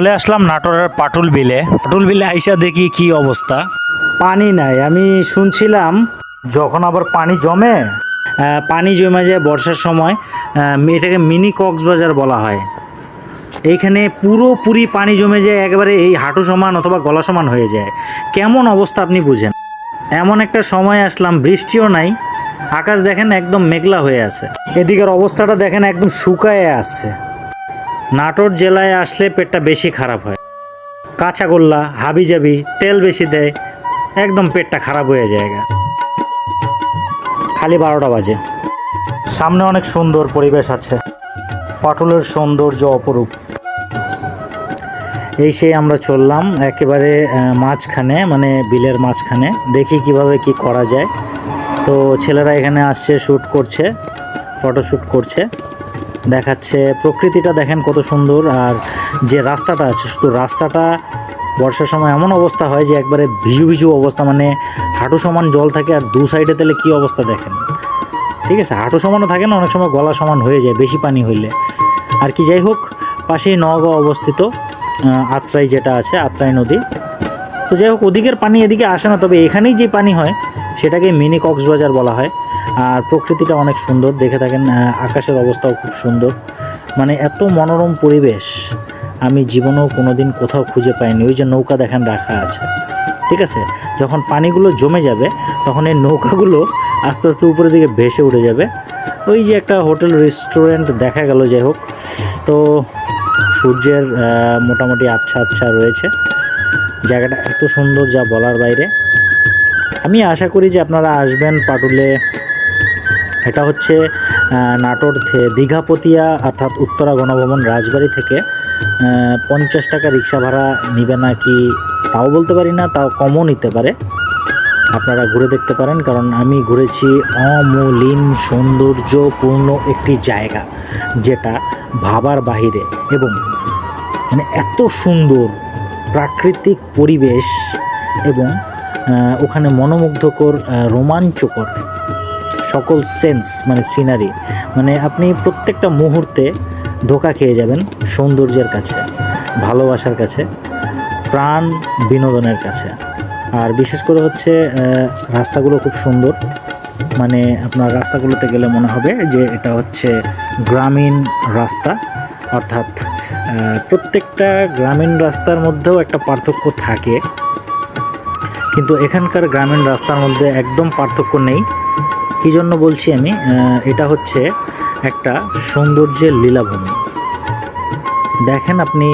চলে আসলাম নাটোরের পাটুল বিলে। পাটুল বিলে আইসা দেখি কি অবস্থা। পানি নাই আমি শুনছিলাম যখন আবার পানি জমে? পানি জমে যায় বর্ষার সময় এটাকে মিনি কক্সবাজার বলা হয়। এইখানে পুরোপুরি পানি জমে যায় একেবারে এই হাঁটু সমান অথবা গলা সমান হয়ে যায়। কেমন অবস্থা আপনি বুঝেন? এমন একটা সময় আসলাম বৃষ্টিও নাই আকাশ দেখেন একদম মেঘলা হয়ে আছে। এদিকের অবস্থাটা দেখেন একদম শুকায় আছে। নাটোর জেলায় আসলে পেটটা বেশি খারাপ হয়। কাঁচাগোল্লা, হাবিজাবি, তেল বেশি দেয়, একদম পেটটা খারাপ হয়ে যায়। খালি বারোটা বাজে। সামনে অনেক সুন্দর পরিবেশ আছে। পটলের সৌন্দর্য অপরূপ। এই সেই আমরা চললাম একেবারে মাঝখানে মানে বিলের মাঝখানে। দেখি কীভাবে কি করা যায়। তো ছেলেরা এখানে আসছে শ্যুট করছে ফটোশ্যুট করছে। দেখাচ্ছে। প্রকৃতিটা দেখেন কত সুন্দর, আর যে রাস্তাটা আছে, শুধু রাস্তাটা বর্ষার সময় এমন অবস্থা হয় যে একবারে ভিজু ভিজু অবস্থা মানে হাঁটু সমান জল থাকে আর দু সাইডে তাহলে কী অবস্থা দেখেন। ঠিক আছে, হাঁটু সমানও থাকে না, অনেক সময় গলা সমান হয়ে যায়, বেশি পানি হইলে। আর কি, যাই হোক, পাশেই নগাঁও অবস্থিত আত্রাই যেটা আছে, আত্রাই নদী। তো যাই হোক, ওদিকের পানি এদিকে আসে না, তবে এখানেই যে পানি হয়, সেটাকে মিনি কক্সবাজার বলা হয়। আর প্রকৃতিটা অনেক সুন্দর। দেখে থাকেন আকাশের অবস্থাও খুব সুন্দর। মানে এত মনোরম পরিবেশ আমি জীবনেও কোনো দিন কোথাও খুঁজে পাইনি। ওই যে নৌকা দেখেন, রাখা আছে। ঠিক আছে? যখন পানিগুলো জমে যাবে, তখন এই নৌকাগুলো আস্তে আস্তে উপরের দিকে ভেসে উঠে যাবে। ওই যে একটা হোটেল, রেস্টুরেন্ট দেখা গেল, যাই হোক। তো সূর্যের মোটামুটি আবছা আবছা রয়েছে। জায়গাটা এত সুন্দর যা বলার বাইরে। আমি আশা করি যে আপনারা আসবেন পাটুলে। এটা হচ্ছে নাটোর দীঘাপতিয়া অর্থাৎ উত্তরা গণভবন রাজবাড়ি থেকে পঞ্চাশ টাকা রিক্সা ভাড়া নিবে না কি তাও বলতে পারি না, তাও কমও নিতে পারে। আপনারা ঘুরে দেখতে পারেন, কারণ আমি ঘুরেছি অমলিন সৌন্দর্যপূর্ণ একটি জায়গা, যেটা ভাবার বাহিরে এবং মানে এত সুন্দর প্রাকৃতিক পরিবেশ এবং ওখানে মনোমুগ্ধকর রোমাঞ্চকর সকল সেন্স মানে সিনারি। মানে আপনি প্রত্যেকটা মুহূর্তে ধোকা খেয়ে যাবেন সৌন্দর্যের কাছে, ভালোবাসার কাছে, প্রাণ বিনোদনের কাছে। আর বিশেষ করে হচ্ছে রাস্তাগুলো খুব সুন্দর। মানে আপনার রাস্তাগুলোতে গেলে মনে হবে যে এটা হচ্ছে গ্রামীণ রাস্তা। অর্থাৎ প্রত্যেকটা গ্রামীণ রাস্তার মধ্যেও একটা পার্থক্য থাকে। কিন্তু এখানকার গ্রামীণ রাস্তার মধ্যে একদম পার্থক্য নেই। কী জন্য বলছি আমি? এটা হচ্ছে একটা সৌন্দর্যের লীলাভূমি। দেখেন আপনি